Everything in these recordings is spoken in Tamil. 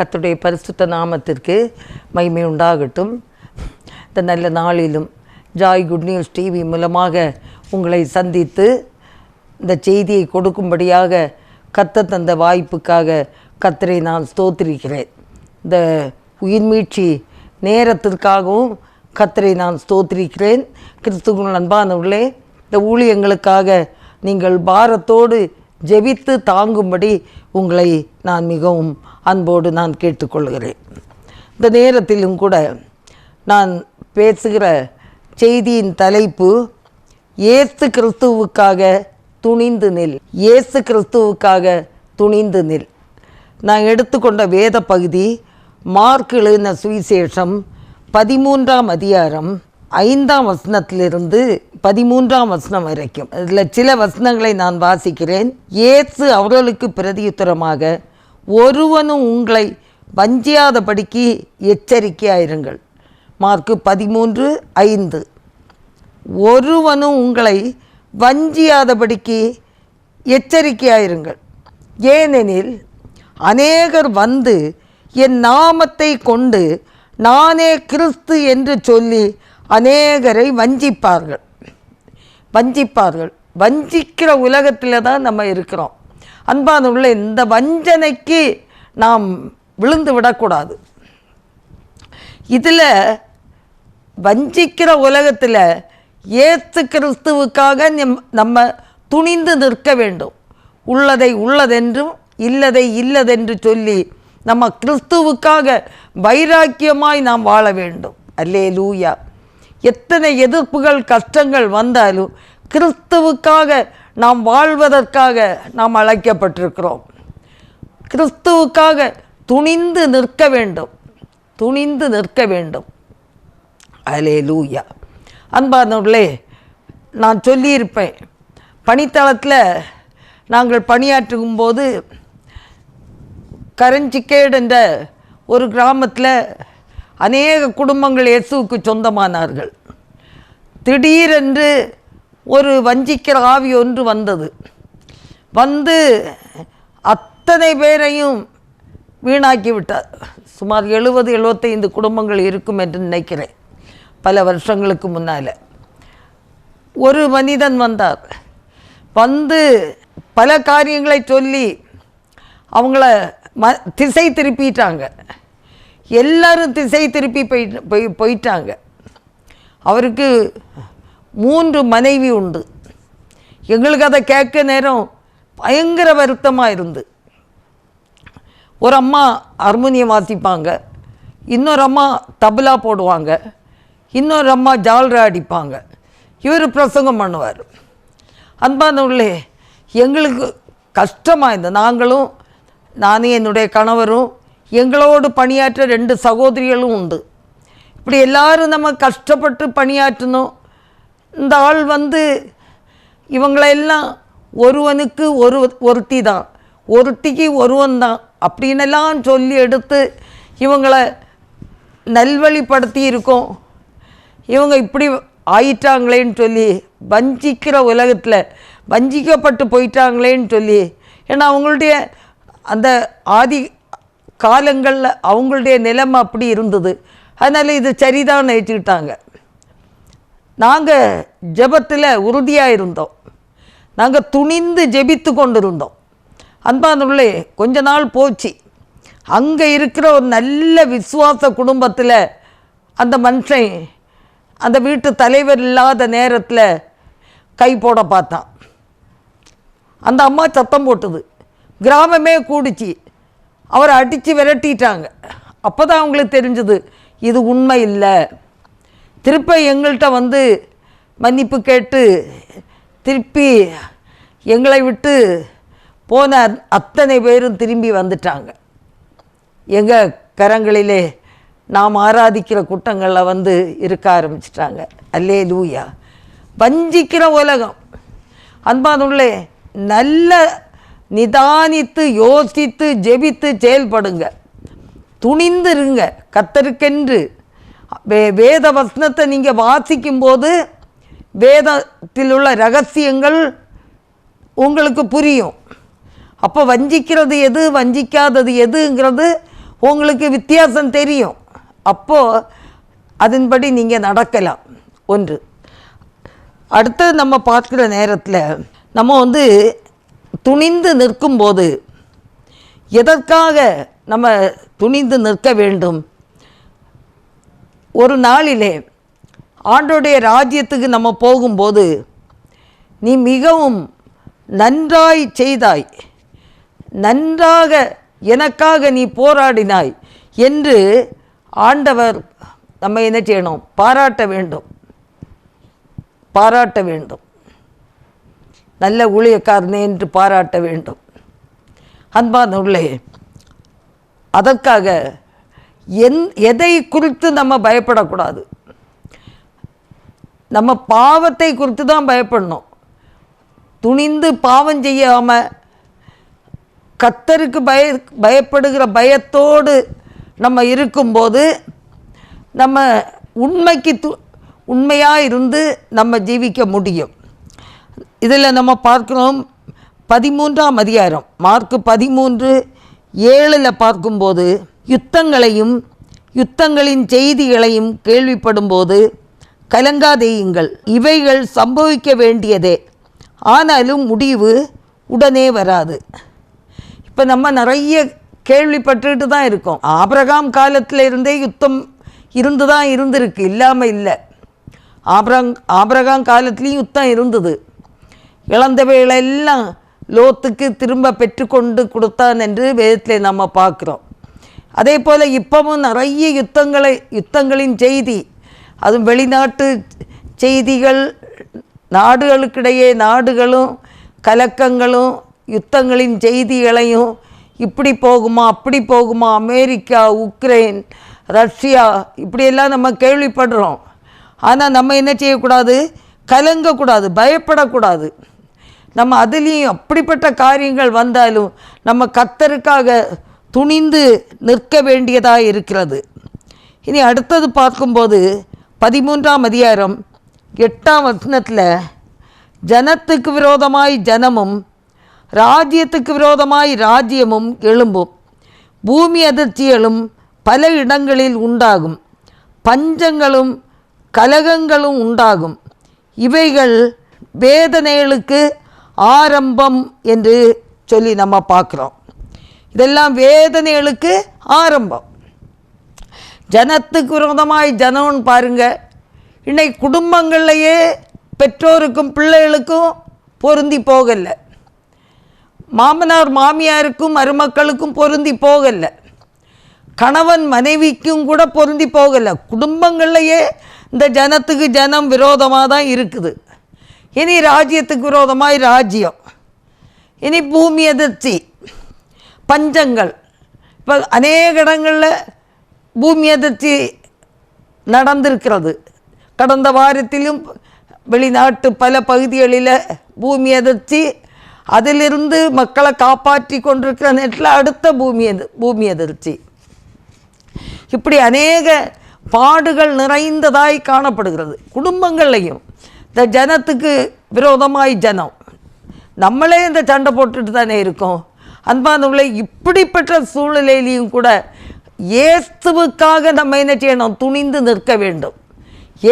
கத்துடைய பரிசுத்த நாமத்திற்கு மகிமை உண்டாகட்டும். இந்த நல்ல நாளிலும் ஜாய் குட் நியூஸ் டிவி மூலமாக உங்களை சந்தித்து இந்த செய்தியை கொடுக்கும்படியாக கத்த தந்த வாய்ப்புக்காக கத்தரை நான் ஸ்தோத்திரிக்கிறேன். இந்த உயிர்மீட்சி நேரத்திற்காகவும் கத்தரை நான் ஸ்தோத்திரிக்கிறேன். கிறிஸ்துவின் அன்பானவர்களே இந்த ஊழியங்களுக்காக நீங்கள் பாரத்தோடு ஜெபித்து தாங்கும்படி உங்களை நான் மிகவும் அன்போடு நான் கேட்டுக்கொள்கிறேன். இந்த நேரத்திலும் கூட நான் பேசுகிற செய்தியின் தலைப்பு இயேசு கிறிஸ்துவுக்காக துணிந்து நில். இயேசு கிறிஸ்துவுக்காக துணிந்து நில். நான் எடுத்துக்கொண்ட வேத பகுதி மார்க் எழுதின சுவிசேஷம் பதிமூன்றாம் அதிகாரம் ஐந்தாம் வசனத்திலிருந்து பதிமூன்றாம் வசனம் வரைக்கும். இதில் சில வசனங்களை நான் வாசிக்கிறேன். இயேசு அவர்களுக்கு பிரதியுத்தரமாக ஒருவனும் உங்களை வஞ்சியாதபடிக்கு எச்சரிக்கையாயிருங்கள். மார்க்கு பதிமூன்று ஐந்து. ஒருவனும் உங்களை வஞ்சியாதபடிக்கு எச்சரிக்கையாயிருங்கள். ஏனெனில் அநேகர் வந்து என் நாமத்தை கொண்டு நானே கிறிஸ்து என்று சொல்லி அநேகரை வஞ்சிப்பார்கள். வஞ்சிப்பார்கள். வஞ்சிக்கிற உலகத்தில் தான் நம்ம இருக்கிறோம். அன்பானுள்ள இந்த வஞ்சனைக்கு நாம் விழுந்து விடக்கூடாது. இதில் வஞ்சிக்கிற உலகத்தில் ஏசு கிறிஸ்துவுக்காக நம்- நம்ம துணிந்து நிற்க வேண்டும். உள்ளதை உள்ளதென்றும் இல்லதை இல்லதென்று சொல்லி நம்ம கிறிஸ்துவுக்காக வைராக்கியமாய் நாம் வாழ வேண்டும். அல்லே லூயா எத்தனை எதிர்ப்புகள் கஷ்டங்கள் வந்தாலும் கிறிஸ்துவுக்காக நாம் வாழ்வதற்காக நாம் அழைக்கப்பட்டிருக்கிறோம். கிறிஸ்துவுக்காக துணிந்து நிற்க வேண்டும். துணிந்து நிற்க வேண்டும். அலே லூயா அன்பானவர்களே நான் சொல்லியிருப்பேன். பணித்தளத்தில் நாங்கள் பணியாற்றும் போது கரஞ்சிக்கேடு என்ற ஒரு கிராமத்தில் அநேக குடும்பங்கள் இயேசுவுக்கு சொந்தமானார்கள். திடீரென்று ஒரு வஞ்சிக்கிற ஆவி ஒன்று வந்தது. வந்து அத்தனை பேரையும் வீணாக்கி விட்டார். சுமார் எழுபது எழுபத்தைந்து குடும்பங்கள் இருக்கும் என்று நினைக்கிறேன் பல வருஷங்களுக்கு முன்னால். ஒரு மனிதன் வந்தார். வந்து பல காரியங்களை சொல்லி அவங்கள ம திசை திருப்பிட்டாங்க. எல்லாரும் திசை திருப்பி போய் போய் போயிட்டாங்க. அவருக்கு மூன்று மனைவி உண்டு. எங்களுக்கு அதை கேட்க நேரம் பயங்கர வருத்தமாக இருந்து. ஒரு அம்மா ஹார்மோனியம் வாசிப்பாங்க இன்னொரு அம்மா தபலா போடுவாங்க. இன்னொரு அம்மா ஜால்ரா அடிப்பாங்க. இவர் பிரசங்கம் பண்ணுவார். அன்பானவர்களே எங்களுக்கு கஷ்டமாக இருந்தது. நாங்களும் நானும் என்னுடைய கணவரும் எங்களோடு பணியாற்ற ரெண்டு சகோதரிகளும் உண்டு. இப்படி எல்லாரும் நம்ம கஷ்டப்பட்டு பணியாற்றணும். இந்த ஆள் வந்து இவங்களெல்லாம் ஒருவனுக்கு ஒரு ஒருத்தி தான். ஒருத்திக்கு ஒருவன் தான். அப்படின்னெல்லாம் சொல்லி எடுத்து இவங்களை நல்வழிப்படுத்தி இருக்கோம். இவங்க இப்படி ஆயிட்டாங்களேன்னு சொல்லி வஞ்சிக்கிற உலகத்தில் வஞ்சிக்கப்பட்டு போயிட்டாங்களேன்னு சொல்லி ஏன்னா அவங்களுடைய அந்த ஆதி காலங்களில் அவங்களுடைய நிலைமை அப்படி இருந்தது. அதனால் இது சரிதான் நினச்சிக்கிட்டாங்க. நாங்கள் ஜெபத்தில் உறுதியாக இருந்தோம். நாங்கள் துணிந்து ஜெபித்து கொண்டிருந்தோம். அன்பானுள்ளே கொஞ்ச நாள் போச்சு. அங்கே இருக்கிற ஒரு நல்ல விசுவாச குடும்பத்தில் அந்த மனுஷன் அந்த வீட்டு தலைவர் இல்லாத நேரத்தில் கை போட பார்த்தான். அந்த அம்மா சத்தம் போட்டுது. கிராமமே கூடிச்சு. அவரை அடித்து விரட்டிட்டாங்க. அப்போ தான் அவங்களுக்கு தெரிஞ்சது இது உண்மை இல்லை. திருப்ப எங்கள்கிட்ட வந்து மன்னிப்பு கேட்டு திருப்பி எங்களை விட்டு போன அத்தனை பேரும் திரும்பி வந்துட்டாங்க. எங்கள் கரங்களிலே நாம் ஆராதிக்கிற கூட்டங்களில் வந்து இருக்க ஆரம்பிச்சிட்டாங்க. அல்லே லூயா வஞ்சிக்கிற உலகம். அன்பானுள்ளே நல்ல நிதானித்து யோசித்து ஜெபித்து செயல்படுங்க. துணிந்துருங்க. கத்தருக்கென்று. வே வேத வசனத்தை நீங்கள் வாசிக்கும்போது வேதத்தில் உள்ள ரகசியங்கள் உங்களுக்கு புரியும். அப்போ வஞ்சிக்கிறது எது வஞ்சிக்காதது எதுங்கிறது உங்களுக்கு வித்தியாசம் தெரியும். அப்போது அதன்படி நீங்கள் நடக்கலாம். ஒன்று. அடுத்தது நம்ம பார்க்குற நேரத்தில் நம்ம வந்து துணிந்து நிற்கும்போது எதற்காக நம்ம துணிந்து நிற்க வேண்டும்? ஒரு நாளிலே ஆண்டோடைய ராஜ்யத்துக்கு நம்ம போகும்போது நீ மிகவும் நன்றாய் செய்தாய். நன்றாக எனக்காக நீ போராடினாய் என்று ஆண்டவர் நம்ம என்ன செய்யணும்? பாராட்ட வேண்டும். பாராட்ட வேண்டும். நல்ல ஊழியக்காரனே என்று பாராட்ட வேண்டும். அன்பான உள்ளே அதற்காக என் எதை குறித்து நம்ம பயப்படக்கூடாது? நம்ம பாவத்தை குறித்து தான் பயப்படணும். துணிந்து பாவம் செய்யாமல் கத்தருக்கு பய பயப்படுகிற பயத்தோடு நம்ம இருக்கும்போது நம்ம உண்மைக்கு து உண்மையாக இருந்து நம்ம ஜீவிக்க முடியும். இதில் நம்ம பார்க்குறோம் பதிமூன்றாம் அதிகாரம். மார்க்கு பதிமூன்று ஏழில் பார்க்கும்போது யுத்தங்களையும் யுத்தங்களின் செய்திகளையும் கேள்விப்படும்போது கலங்காதேயுங்கள் இவைகள் சம்பவிக்க வேண்டியதே. ஆனாலும் முடிவு உடனே வராது. இப்போ நம்ம நிறைய கேள்விப்பட்டுட்டு தான் இருக்கோம். ஆபிரகாம் காலத்தில் இருந்தே யுத்தம் இருந்து தான் இருந்திருக்கு இல்லாமல் இல்லை. ஆபிரங் ஆபிரகாம் காலத்துலேயும் யுத்தம் இருந்தது. இழந்தவைகளெல்லாம் லோத்துக்கு திரும்ப பெற்றுக்கொண்டு கொடுத்தான் என்று வேதத்தில் நம்ம பார்க்குறோம். அதே போல் இப்போவும் நிறைய யுத்தங்களை யுத்தங்களின் செய்தி அதுவும் வெளிநாட்டு செய்திகள் நாடுகளுக்கிடையே நாடுகளும் கலக்கங்களும் யுத்தங்களின் செய்திகளையும் இப்படி போகுமா அப்படி போகுமா அமெரிக்கா உக்ரைன் ரஷ்யா இப்படியெல்லாம் நம்ம கேள்விப்படுறோம். ஆனால் நம்ம என்ன செய்யக்கூடாது? கலங்கக்கூடாது பயப்படக்கூடாது. நம்ம அதுலேயும் அப்படிப்பட்ட காரியங்கள் வந்தாலும் நம்ம கத்தருக்காக துணிந்து நிற்க வேண்டியதாக இருக்கிறது. இனி அடுத்தது பார்க்கும்போது பதிமூன்றாம் அதிகாரம் எட்டாம் வசனத்தில் ஜனத்துக்கு விரோதமாய் ஜனமும் ராஜ்யத்துக்கு விரோதமாய் ராஜ்யமும் எழும்பும். பூமி அதிர்ச்சிகளும் பல இடங்களில் உண்டாகும். பஞ்சங்களும் கலகங்களும் உண்டாகும். இவைகள் வேதனைகளுக்கு ஆரம்பம் என்று சொல்லி நம்ம பார்க்குறோம். இதெல்லாம் வேதனைகளுக்கு ஆரம்பம். ஜனத்துக்கு விரோதமாய் ஜனம்னு பாருங்கள் இன்னைக்கு குடும்பங்கள்லையே பெற்றோருக்கும் பிள்ளைகளுக்கும் பொருந்தி போகலை. மாமனார் மாமியாருக்கும் மருமக்களுக்கும் பொருந்தி போகலை. கணவன் மனைவிக்கும் கூட பொருந்தி போகலை. குடும்பங்கள்லையே இந்த ஜனத்துக்கு ஜனம் விரோதமாக தான் இருக்குது. இனி ராஜ்யத்துக்கு விரோதமாய் ராஜ்யம் இனி பூமி அதிர்ச்சி பஞ்சங்கள் இப்போ அநேக இடங்களில் பூமி அதிர்ச்சி நடந்திருக்கிறது கடந்த வாரத்திலும் வெளிநாட்டு பல பகுதிகளில் பூமி அதிர்ச்சி அதிலிருந்து மக்களை காப்பாற்றி கொண்டிருக்கிற நேரத்தில் அடுத்த பூமி அது பூமி அதிர்ச்சி இப்படி அநேக பாடுகள் நிறைந்ததாய் காணப்படுகிறது குடும்பங்கள்லையும் இந்த ஜனத்துக்கு விரோதமாய் ஜனம். நம்மளே இந்த சண்டை போட்டுட்டு தானே இருக்கோம். அன்பானவர்களே இப்படிப்பட்ட சூழ்நிலையிலையும் கூட ஏஸ்துவுக்காக நம்ம என்ன செய்யணும்? துணிந்து நிற்க வேண்டும்.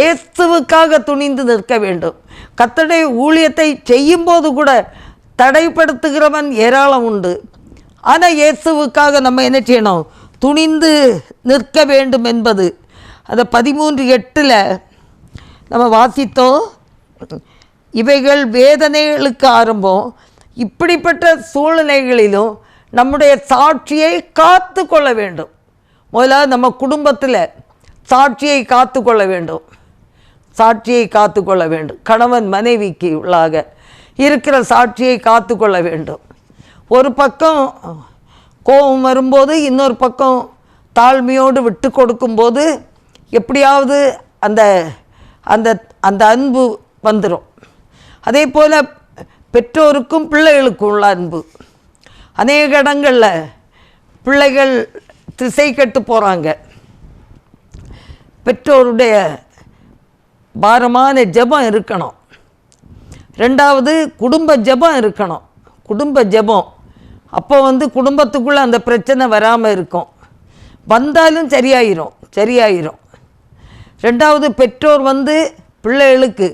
ஏஸ்துவுக்காக துணிந்து நிற்க வேண்டும். கத்தடை ஊழியத்தை செய்யும்போது கூட தடைப்படுத்துகிறவன் ஏராளம் உண்டு. ஆனால் இயேசுவுக்காக நம்ம என்ன செய்யணும்? துணிந்து நிற்க வேண்டும் என்பது. அந்த பதிமூன்று எட்டில் நம்ம வாசித்தோம். இவைகள் வேதனைகளுக்கு ஆரம்பம். இப்படிப்பட்ட சூழ்நிலைகளிலும் நம்முடைய சாட்சியை காத்து கொள்ள வேண்டும். முதலாவது நம்ம குடும்பத்தில் சாட்சியை காத்து கொள்ள வேண்டும். சாட்சியை காத்து கொள்ள வேண்டும். கணவன் மனைவிக்கு உள்ளாக இருக்கிற சாட்சியை காத்து கொள்ள வேண்டும். ஒரு பக்கம் கோபம் வரும்போது இன்னொரு பக்கம் தாழ்மையோடு விட்டு கொடுக்கும்போது எப்படியாவது அந்த அந்த அந்த அன்பு வந்துடும் அதே போல் பெற்றோருக்கும் பிள்ளைகளுக்கும் உள்ள அன்பு. அநேக இடங்களில் பிள்ளைகள் திசை கெட்டு போகிறாங்க பெற்றோருடைய பாரமான ஜெபம் இருக்கணும். ரெண்டாவது குடும்ப ஜெபம் இருக்கணும். குடும்ப ஜெபம். அப்போ வந்து குடும்பத்துக்குள்ளே அந்த பிரச்சனை வராமல் இருக்கும். வந்தாலும் சரியாயிரும் சரியாயிரும். ரெண்டாவது பெற்றோர் வந்து பிள்ளைகளுக்கு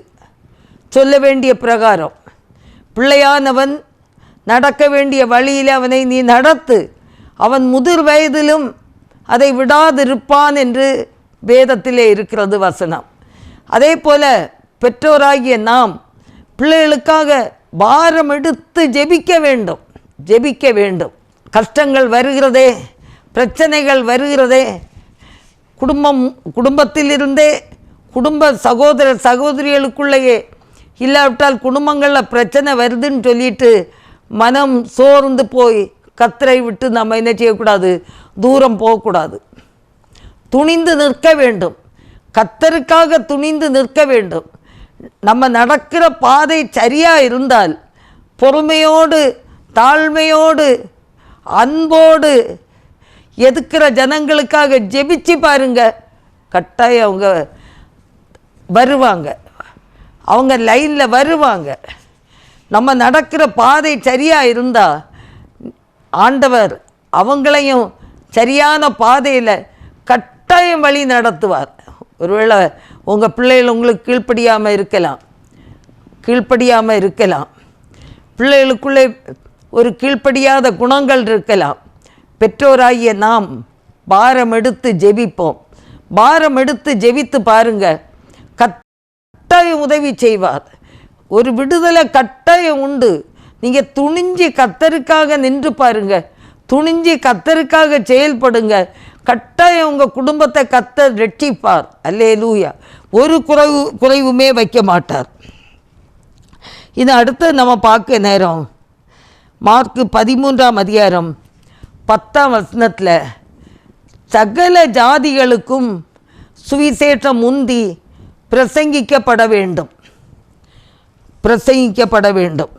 சொல்ல வேண்டிய பிரகாரம். பிள்ளையானவன் நடக்க வேண்டிய வழியில் அவனை நீ நடத்து. அவன் முதிர் வயதிலும் அதை விடாதிருப்பான் என்று வேதத்திலே இருக்கிறது வசனம். அதே போல பெற்றோராகிய நாம் பிள்ளைகளுக்காக பாரம் எடுத்து ஜெபிக்க வேண்டும். ஜெபிக்க வேண்டும். கஷ்டங்கள் வருகிறதே பிரச்சனைகள் வருகிறதே குடும்பம் குடும்பத்திலிருந்தே குடும்ப சகோதர சகோதரிகளுக்குள்ளேயே இல்லாவிட்டால் குடும்பங்களில் பிரச்சனை வருதுன்னு சொல்லிட்டு மனம் சோர்ந்து போய் கத்தரை விட்டு நம்ம என்ன செய்யக்கூடாது? தூரம் போகக்கூடாது. துணிந்து நிற்க வேண்டும். கத்தருக்காக துணிந்து நிற்க வேண்டும். நம்ம நடக்கிற பாதை சரியாக இருந்தால் பொறுமையோடு தாழ்மையோடு அன்போடு எதுக்கிற ஜனங்களுக்காக ஜெபிச்சு பாருங்க. கட்டாயம் அவங்க வருவாங்க. அவங்க லைனில் வருவாங்க. நம்ம நடக்கிற பாதை சரியாக இருந்தால் ஆண்டவர் அவங்களையும் சரியான பாதையில் கட்டாயம் வழி நடத்துவார். ஒருவேளை உங்கள் பிள்ளைகள் உங்களுக்கு கீழ்ப்படியாமல் இருக்கலாம். கீழ்ப்படியாமல் இருக்கலாம். பிள்ளைகளுக்குள்ளே ஒரு கீழ்ப்படியாத குணங்கள் இருக்கலாம். பெற்றோராகிய நாம் பாரம் எடுத்து ஜெபிப்போம். பாரம் எடுத்து ஜெபித்து பாருங்க. கட்டாயம் உதவி செய்வார். ஒரு விடுதலை கட்டாயம் உண்டு. நீங்கள் துணிஞ்சு கத்தருக்காக நின்று பாருங்க. துணிஞ்சு கத்தருக்காக செயல்படுங்க. கட்டாயம் உங்கள் குடும்பத்தை கத்தர் ரட்சிப்பார். அல்லே லூயா ஒரு குறைவு குறைவுமே வைக்க மாட்டார். இது அடுத்து நம்ம பார்க்க நேரம். மார்க்கு பதிமூன்றாம் அதிகாரம் பத்தாம் வசனத்தில் சகல ஜாதிகளுக்கும் சுவிசேஷம் முந்தி பிரசங்கிக்கப்பட வேண்டும். பிரசங்கிக்கப்பட வேண்டும்.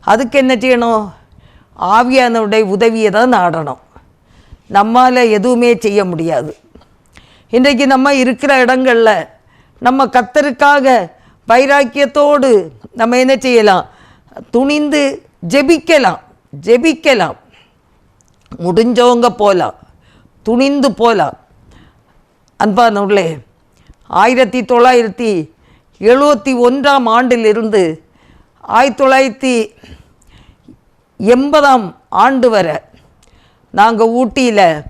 அதுக்கு என்ன செய்யணும்? ஆவியானவருடைய உதவியை தான் நாடணும். நம்மால் எதுவுமே செய்ய முடியாது. இன்றைக்கு நம்ம இருக்கிற இடங்களில் நம்ம கத்தருக்காக வைராக்கியத்தோடு நம்ம என்ன செய்யலாம்? துணிந்து ஜெபிக்கலாம். ஜெபிக்கலாம். முடிஞ்சவங்க போகலாம் துணிந்து போகலாம் அன்பானவர்களே ஆயிரத்தி தொள்ளாயிரத்தி எழுபத்தி ஒன்றாம் ஆண்டிலிருந்து ஆயிரத்தி தொள்ளாயிரத்தி எண்பதாம் ஆண்டு வரை நாங்கள் ஊட்டியில்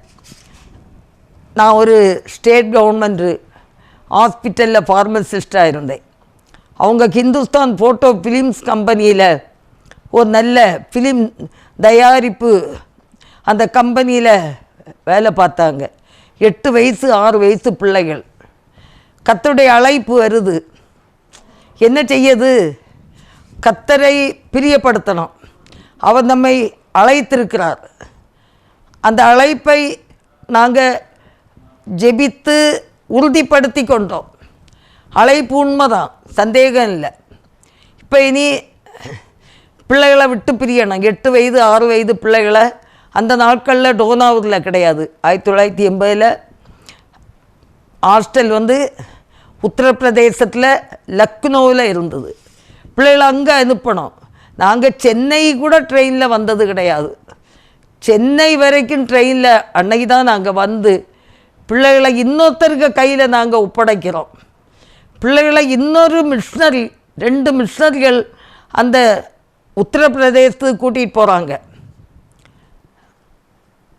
நான் ஒரு ஸ்டேட் கவர்மெண்ட்டு ஹாஸ்பிட்டலில் ஃபார்மசிஸ்டாக இருந்தேன். அவங்க ஹிந்துஸ்தான் ஃபோட்டோ ஃபிலிம்ஸ் கம்பெனியில் ஒரு நல்ல ஃபிலிம் தயாரிப்பு அந்த கம்பெனியில் வேலை பார்த்தாங்க. எட்டு வயசு ஆறு வயசு பிள்ளைகள். கத்தருடைய அழைப்பு வருது. என்ன செய்யது? கத்தரை பிரியப்படுத்தணும். அவர் நம்மை அழைத்திருக்கிறார். அந்த அழைப்பை நாங்கள் ஜெபித்து உறுதிப்படுத்தி கொண்டோம். அழைப்பு உண்மைதான் சந்தேகம் இல்லை. இப்போ இனி பிள்ளைகளை விட்டு பிரியணும். எட்டு வயது ஆறு வயது பிள்ளைகளை அந்த நாட்களில் டோனாவூரில் கிடையாது. ஆயிரத்தி தொள்ளாயிரத்தி எண்பதில் ஹாஸ்டல் வந்து உத்தரப்பிரதேசத்தில் லக்னோவில் இருந்தது. பிள்ளைகளை அங்கே அனுப்பணும். நாங்கள் சென்னை கூட ட்ரெயினில் வந்தது கிடையாது. சென்னை வரைக்கும் ட்ரெயினில் அன்னைக்கு தான் நாங்கள் வந்து பிள்ளைகளை இன்னொருத்தருக்கு கையில் நாங்கள் ஒப்படைக்கிறோம். பிள்ளைகளை இன்னொரு மிஷினரி ரெண்டு மிஷினரிகள் அந்த உத்தரப்பிரதேசத்துக்கு கூட்டிகிட்டு போகிறாங்க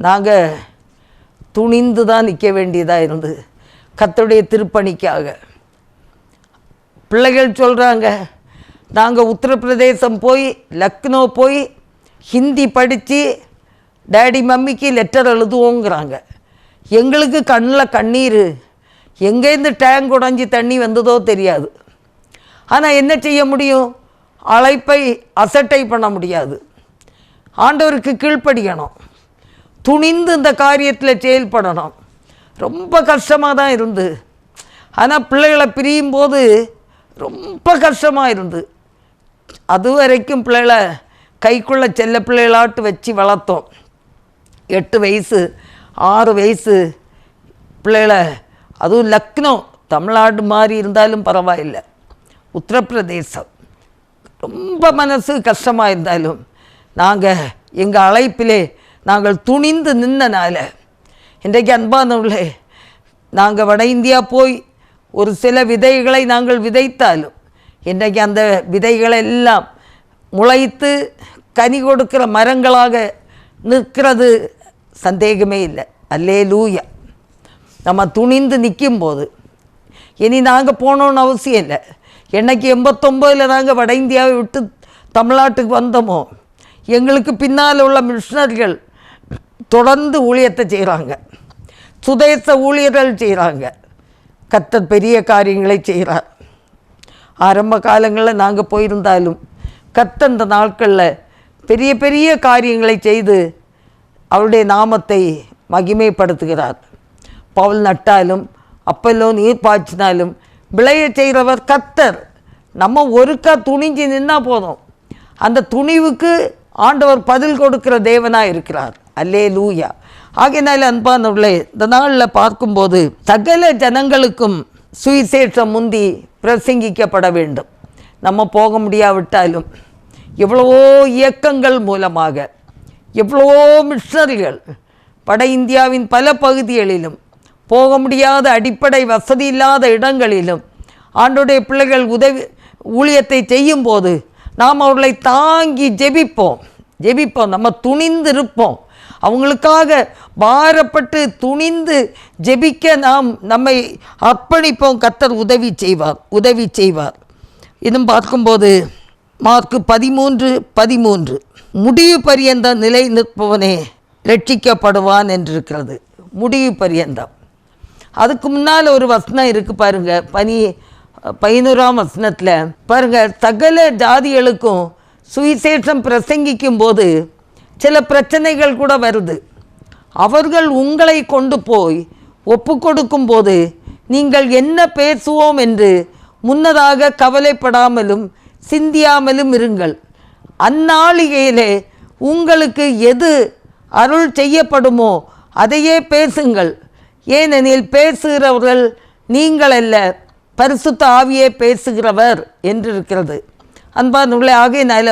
நாங்கள் துணிந்து தான் நிற்க வேண்டியதாக இருந்தது. கத்துடைய திருப்பணிக்காக. பிள்ளைகள் சொல்கிறாங்க நாங்கள் உத்தரப்பிரதேசம் போய் லக்னோ போய் ஹிந்தி படித்து டேடி மம்மிக்கு லெட்டர் எழுதுவோங்கிறாங்க. எங்களுக்கு கண்ணில் கண்ணீர். எங்கேருந்து டேங்க் உடஞ்சி தண்ணி வந்ததோ தெரியாது. ஆனால் என்ன செய்ய முடியும்? அழைப்பை அசட்டை பண்ண முடியாது. ஆண்டவருக்கு கீழ்ப்படியணும். துணிந்து இந்த காரியத்தில் செயல்படணும். ரொம்ப கஷ்டமாக தான் இருந்து. ஆனால் பிள்ளைகளை பிரியும் போது ரொம்ப கஷ்டமாக இருந்து அது வரைக்கும் பிள்ளைகளை கைக்குள்ள செல்ல பிள்ளைகளாட்டு வச்சு வளர்த்தோம். எட்டு வயசு ஆறு வயசு பிள்ளைகளை அதுவும் லக்னோ தமிழ்நாடு மாதிரி இருந்தாலும் பரவாயில்லை. உத்தரப்பிரதேசம். ரொம்ப மனசு கஷ்டமாக இருந்தாலும் நாங்கள் எங்கள் அழைப்பிலே நாங்கள் துணிந்து நின்னனால இன்றைக்கு அன்பானவர்களே நாங்கள் வட இந்தியா போய் ஒரு சில விதைகளை நாங்கள் விதைத்தாலும் இன்றைக்கு அந்த விதைகளெல்லாம் முளைத்து கனி கொடுக்கிற மரங்களாக நிற்கிறது சந்தேகமே இல்லை. அல்லே லூயா நம்ம துணிந்து நிற்கும்போது இனி நாங்கள் போனோன்னு அவசியம் இல்லை. என்னைக்கு எண்பத்தொம்போதில் நாங்கள் வட இந்தியாவை விட்டு தமிழ்நாட்டுக்கு வந்தோமோ எங்களுக்கு பின்னால் உள்ள மிஷினரிகள் தொடர்ந்து ஊழியத்தை செய்கிறாங்க சுதேச ஊழியர்கள் செய்கிறாங்க கத்தர் பெரிய காரியங்களை செய்கிறார். ஆரம்ப காலங்களில் நாங்கள் போயிருந்தாலும் கத்த இந்த நாட்களில் பெரிய பெரிய காரியங்களை செய்து அவருடைய நாமத்தை மகிமைப்படுத்துகிறார். பவுல் நட்டாலும் அப்பல்லோ நீர் பாய்ச்சினாலும் விளைய செய்கிறவர் கத்தர். நம்ம ஒருக்கா துணிஞ்சு நின்னா போதும். அந்த துணிவுக்கு ஆண்டவர் பதில் கொடுக்கிற தேவனாக இருக்கிறார். அல்லே லூயா ஆகினால் அன்பானவர்களே இந்த நாளில் பார்க்கும்போது சகல ஜனங்களுக்கும் சுவிசேஷம் முந்தி பிரசங்கிக்கப்பட வேண்டும். நம்ம போக முடியாவிட்டாலும் எவ்வளவோ இயக்கங்கள் மூலமாக எவ்வளவோ மிஷனரிகள் வட இந்தியாவின் பல பகுதிகளிலும் போக முடியாத அடிப்படை வசதி இல்லாத இடங்களிலும் ஆண்டுடைய பிள்ளைகள் உதவி ஊழியத்தை செய்யும்போது நாம் அவர்களை தாங்கி ஜெபிப்போம். ஜெபிப்போம். நம்ம துணிந்து இருப்போம் அவங்களுக்காக பாரப்பட்டு துணிந்து ஜெபிக்க நாம் நம்மை அர்ப்பணிப்போம். கத்தர் உதவி செய்வார் உதவி செய்வார். இன்னும் பார்க்கும்போது மார்க்கு பதிமூன்று பதிமூன்று. முடிவு பரியந்த நிலை நிற்பவனே ரட்சிக்கப்படுவான் என்றிருக்கிறது. முடிவு பரியந்தம். அதுக்கு முன்னால் ஒரு வசனம் இருக்குது பாருங்கள் பனி பதினோராம் வசனத்தில். பாருங்கள் சகல ஜாதிகளுக்கும் சுவிசேஷம் பிரசங்கிக்கும் போது சில பிரச்சனைகள் கூட வருது. அவர்கள் உங்களை கொண்டு போய் ஒப்பு கொடுக்கும்போது நீங்கள் என்ன பேசுவோம் என்று முன்னதாக கவலைப்படாமலும் சிந்தியாமலும் இருங்கள். அந்நாளிகையிலே உங்களுக்கு எது அருள் செய்யப்படுமோ அதையே பேசுங்கள். ஏனெனில் பேசுகிறவர்கள் நீங்கள் அல்ல பரிசுத்த ஆவியே பேசுகிறவர் என்று இருக்கிறது அன்பானுள்ளே ஆகையினால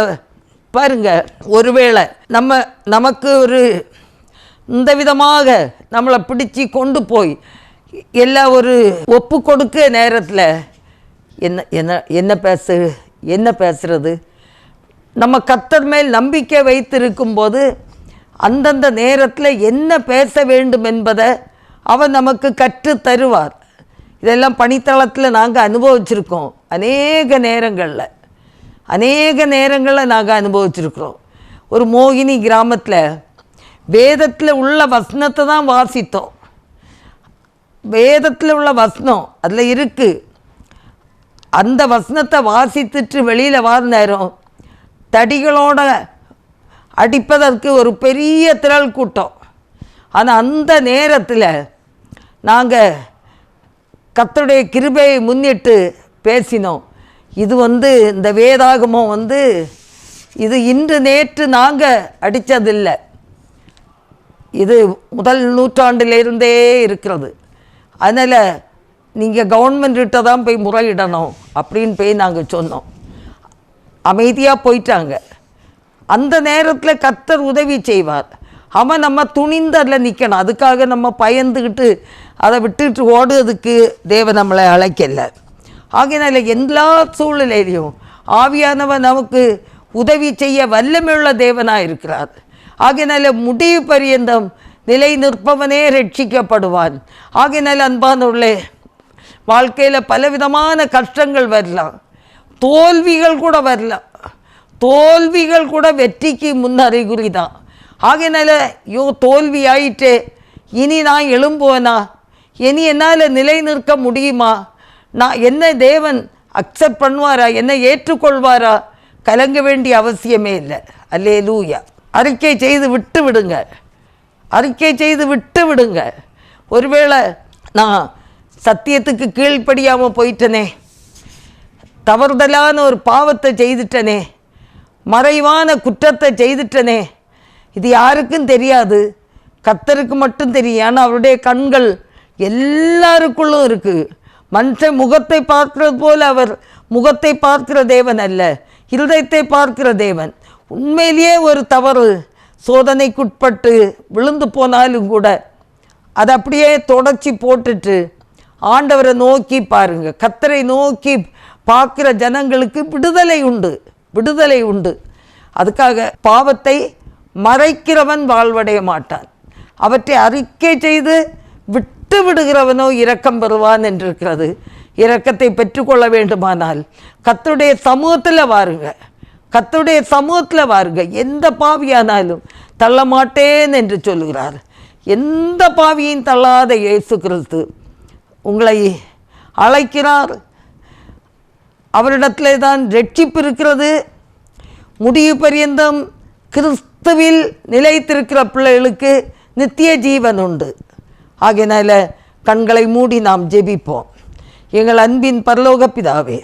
பாருங்க ஒருவேளை நம்ம நமக்கு ஒரு இந்த விதமாக நம்மளை பிடிச்சி கொண்டு போய் எல்லா ஒரு ஒப்பு கொடுக்க நேரத்தில் என்ன என்ன என்ன பேசு என்ன பேசுறது? நம்ம கத்தர் மேல் நம்பிக்கை வைத்திருக்கும்போது அந்தந்த நேரத்தில் என்ன பேச வேண்டும் என்பதை அவர் நமக்கு கற்று தருவார். இதெல்லாம் பணித்தளத்தில் நாங்கள் அனுபவிச்சிருக்கோம். அநேக நேரங்களில். அநேக நேரங்களில் நாங்கள் அனுபவிச்சிருக்கிறோம். ஒரு மோகினி கிராமத்தில் வேதத்தில் உள்ள வசனத்தை தான் வாசித்தோம். வேதத்தில் உள்ள வசனம் அதில் இருக்குது அந்த வசனத்தை வாசித்துட்டு வெளியில் வர நேரம் தடிகளோட அடிப்பதற்கு ஒரு பெரிய திரள் கூட்டம். ஆனால் அந்த நேரத்தில் நாங்கள் கத்தருடைய கிருபையை முன்னிட்டு பேசினோம். இது வந்து இந்த வேதாகமம் வந்து இது இன்று நேற்று நாங்கள் அடித்ததில்லை இது முதல் நூற்றாண்டிலிருந்தே இருக்கிறது. அதனால் நீங்கள் கவர்மெண்ட்கிட்ட தான் போய் முறையிடணும் அப்படின்னு போய் நாங்கள் சொன்னோம். அமைதியாக போயிட்டாங்க. அந்த நேரத்தில் கத்தர் உதவி செய்வார். அவன் நம்ம துணிந்து அதில் நிற்கணும் அதுக்காக நம்ம பயந்துக்கிட்டு அதை விட்டுட்டு ஓடுறதுக்கு தேவன் நம்மளை அழைக்கலை. ஆகையினால எல்லா சூழ்நிலையிலையும் ஆவியானவன் நமக்கு உதவி செய்ய வல்லமையுள்ள தேவனாக இருக்கிறார். ஆகையினால முடிவு பரியந்தம் நிலை நிற்பவனே ரட்சிக்கப்படுவான். அன்பான அன்பானுள்ளே வாழ்க்கையில் பலவிதமான கஷ்டங்கள் வரலாம். தோல்விகள் கூட வரலாம். தோல்விகள் கூட வெற்றிக்கு முன்னறிகுறி தான். ஆகையினால யோ தோல்வி ஆயிட்டு இனி நான் எழும்புவேனா? இனி என்னால் நிலை நிற்க முடியுமா? நான் என்ன தேவன் அக்செப்ட் பண்ணுவாரா? என்னை ஏற்றுக்கொள்வாரா? கலங்க வேண்டிய அவசியமே இல்லை. அல்லே லூயா அறிக்கை செய்து விட்டு விடுங்க. அறிக்கை செய்து விட்டு விடுங்க. ஒருவேளை நான் சத்தியத்துக்கு கீழ்ப்படியாமல் போயிட்டனே. தவறுதலான ஒரு பாவத்தை செய்துட்டனே. மறைவான குற்றத்தை செய்துட்டனே. இது யாருக்கும் தெரியாது. கத்தருக்கு மட்டும் தெரியும். ஆனால் அவருடைய கண்கள் எல்லாருக்குள்ளும் இருக்குது மனுஷன் முகத்தை பார்க்கிறது போல அவர் முகத்தை பார்க்கிற தேவன் அல்ல இருதயத்தை பார்க்கிற தேவன். உண்மையிலேயே ஒரு தவறு சோதனைக்குட்பட்டு விழுந்து போனாலும் கூட அதை அப்படியே தொடச்சி போட்டுட்டு ஆண்டவரை நோக்கி பாருங்க. கத்தரை நோக்கி பார்க்குற ஜனங்களுக்கு விடுதலை உண்டு விடுதலை உண்டு. அதுக்காக பாவத்தை மறைக்கிறவன் வாழ்வடைய மாட்டான். அவற்றை அறிக்கை செய்து விட்டு விடுகிறவனோ இரக்கம் பெறுவான் என்றிருக்கிறது. இரக்கத்தை பெற்றுக்கொள்ள வேண்டுமானால் கத்தருடைய சமூகத்தில் வாருங்க. கத்தருடைய சமூகத்தில் வாருங்க. எந்த பாவியானாலும் தள்ள மாட்டேன் என்று சொல்லுகிறார். எந்த பாவியையும் தள்ளாத இயேசு கிறிஸ்து உங்களை அழைக்கிறார். அவரிடத்திலே தான் ரட்சிப்பு இருக்கிறது. முடிவு பரியந்தம் கிறிஸ்துவில் நிலைத்திருக்கிற பிள்ளைகளுக்கு நித்திய ஜீவன் உண்டு. ஆகையினால கண்களை மூடி நாம் ஜெபிப்போம். எங்கள் அன்பின் பரலோக பிதாவே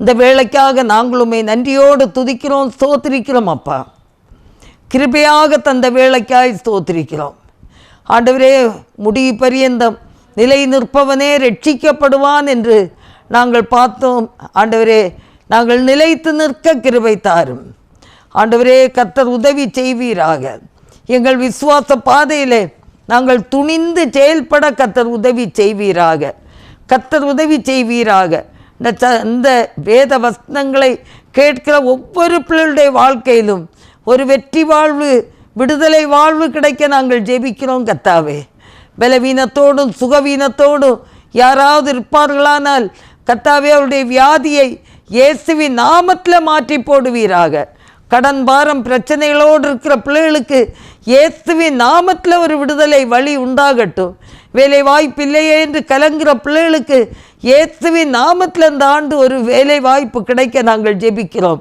இந்த வேலைக்காக நாங்களுமே நன்றியோடு துதிக்கிறோம் ஸ்தோத்திரிக்கிறோம் அப்பா. கிருபையாக தந்த வேலைக்காய் ஸ்தோத்திரிக்கிறோம். ஆண்டவரே முடிவு பரியந்தம் நிலை நிற்பவனே ரட்சிக்கப்படுவான் என்று நாங்கள் பார்த்தோம். ஆண்டவரே நாங்கள் நிலைத்து நிற்க கிருபை தாரும். ஆண்டவரே கத்தர் உதவி செய்வீராக. எங்கள் விசுவாச பாதையிலே நாங்கள் துணிந்து செயல்பட கத்தர் உதவி செய்வீராக. கத்தர் உதவி செய்வீராக. இந்த ச- இந்த வேத வசனங்களை கேட்கிற ஒவ்வொரு பிள்ளைகளுடைய வாழ்க்கையிலும் ஒரு வெற்றி வாழ்வு விடுதலை வாழ்வு கிடைக்க நாங்கள் ஜெபிக்கிறோம் கத்தாவே. பலவீனத்தோடும் சுகவீனத்தோடும் யாராவது இருப்பார்களானால் கத்தாவே அவருடைய வியாதியை இயேசுவின் நாமத்தில் மாற்றி போடுவீராக. கடன் பாரம் பிரச்சனைகளோடு இருக்கிற பிள்ளைகளுக்கு இயேசுவின் நாமத்தில் ஒரு விடுதலை வழி உண்டாகட்டும். வேலை வாய்ப்பு இல்லையே என்று கலங்குற பிள்ளைகளுக்கு இயேசுவின் நாமத்தில் இந்த ஆண்டு ஒரு வேலை வாய்ப்பு கிடைக்க நாங்கள் ஜெபிக்கிறோம்.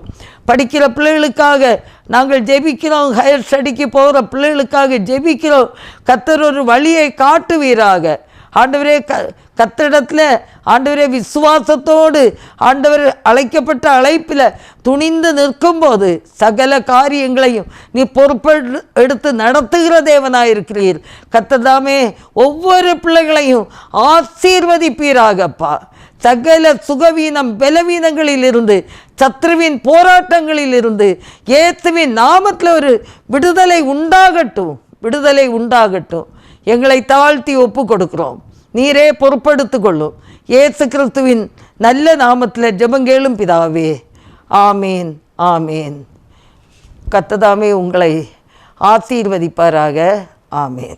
படிக்கிற பிள்ளைகளுக்காக நாங்கள் ஜெபிக்கிறோம். ஹையர் ஸ்டடிக்கு போகிற பிள்ளைகளுக்காக ஜெபிக்கிறோம். கத்தர் ஒரு வழியை காட்டுவீராக. ஆண்டவரே க கத்திடத்தில் ஆண்டவரே விசுவாசத்தோடு ஆண்டவர் அழைக்கப்பட்ட அழைப்பில் துணிந்து நிற்கும்போது சகல காரியங்களையும் நீ பொறுப்பெடு எடுத்து நடத்துகிற தேவனாயிருக்கிறீர். கத்ததாமே ஒவ்வொரு பிள்ளைகளையும் ஆசீர்வதிப்பீராகப்பா. சகல சுகவீனம் பலவீனங்களிலிருந்து சத்ருவின் போராட்டங்களிலிருந்து ஏத்துவின் நாமத்தில் ஒரு விடுதலை உண்டாகட்டும் விடுதலை உண்டாகட்டும். எங்களை தாழ்த்தி ஒப்பு கொடுக்கிறோம் நீரே பொறுப்படுத்து கொள்ளும் ஏசு கிறிஸ்துவின் நல்ல நாமத்தில் ஜெபங்கேளும் பிதாவே. ஆமேன் ஆமேன். கத்ததாமே உங்களை ஆசீர்வதிப்பாராக. ஆமேன்.